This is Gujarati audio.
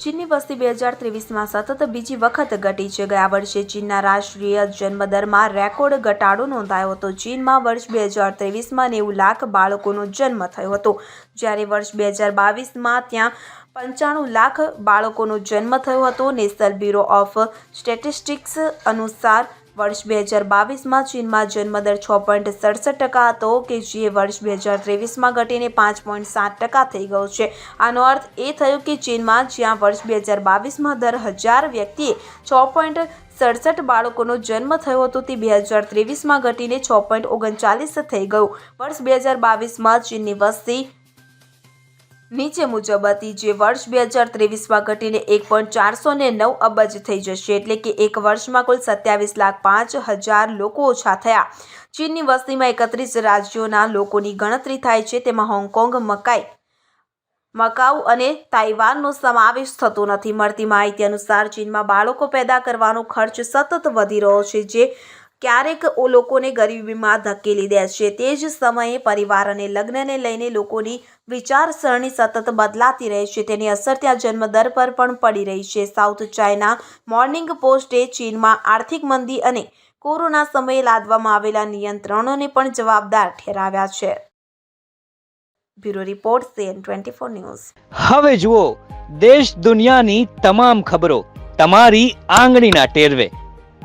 ચીનની વસ્તી બે હજાર ત્રેવીસમાં સતત બીજી વખત ઘટી છે. ગયા વર્ષે ચીનના રાષ્ટ્રીય જન્મદરમાં રેકોર્ડ ઘટાડો નોંધાયો હતો. ચીનમાં વર્ષ બે હજાર ત્રેવીસમાં નેવું લાખ બાળકોનો જન્મ થયો હતો. જ્યારે વર્ષ બે હજાર બાવીસમાં ત્યાં પંચાણું લાખ બાળકોનો જન્મ થયો હતો. નેશનલ બ્યુરો ઓફ સ્ટેટિસ્ટિક્સ અનુસાર વર્ષ બે હજાર બાવીસમાં ચીનમાં જન્મદર છ પોઈન્ટ સડસઠ ટકા હતો. કે જે વર્ષ બે હજાર ત્રેવીસમાં ઘટીને પાંચ પોઈન્ટ સાત ટકા થઈ ગયો છે. આનો અર્થ એ થયો કે ચીનમાં જ્યાં વર્ષ બે હજાર બાવીસમાં દર હજાર વ્યક્તિએ છ પોઈન્ટ સડસઠ બાળકોનો જન્મ થયો હતો, તે બે હજાર ત્રેવીસમાં ઘટીને છ પોઈન્ટ ઓગણચાલીસ થઈ ગયું. વર્ષ બે હજાર બાવીસમાં ચીનની વસ્તી નીચે મુજબ હતી, જે વર્ષ બે હજાર ત્રેવીસમાં ઘટીને એક પોઈન્ટ ચારસો ને નવ અબજ થઈ જશે, એટલે કે એક વર્ષમાં કુલ સત્યાવીસ લાખ પાંચ હજાર લોકો ઓછા થયા. ચીનની વસ્તીમાં એકત્રીસ રાજ્યોના લોકોની ગણતરી થાય છે, તેમાં હોંગકોંગ, મકાઈ, મકાઉ અને તાઇવાનનો સમાવેશ થતો નથી. મળતી માહિતી અનુસાર, ચીનમાં બાળકો પેદા કરવાનો ખર્ચ સતત વધી રહ્યો છે, જે ક્યારેક ઓ લોકોને ગરીબીમાં ધકેલી દે છે. તે જ સમયે પરિવાર અને લગ્નને લઈને લોકોની વિચારસરણી સતત બદલાતી રહે છે. તેની અસર ત્યાં જન્મદર પર પણ પડી રહી છે. સાઉથ ચાઇના મોર્નિંગ પોસ્ટે ચીનમાં આર્થિક મંદી અને કોરોના સમયે લાદવામાં આવેલા નિયંત્રણોને પણ જવાબદાર ઠેરાવ્યા છે. Bureau report CN twenty four news. હવે જુઓ, દેશ દુનિયાની તમામ ખબરો તમારી આંગળીના ટેરવે.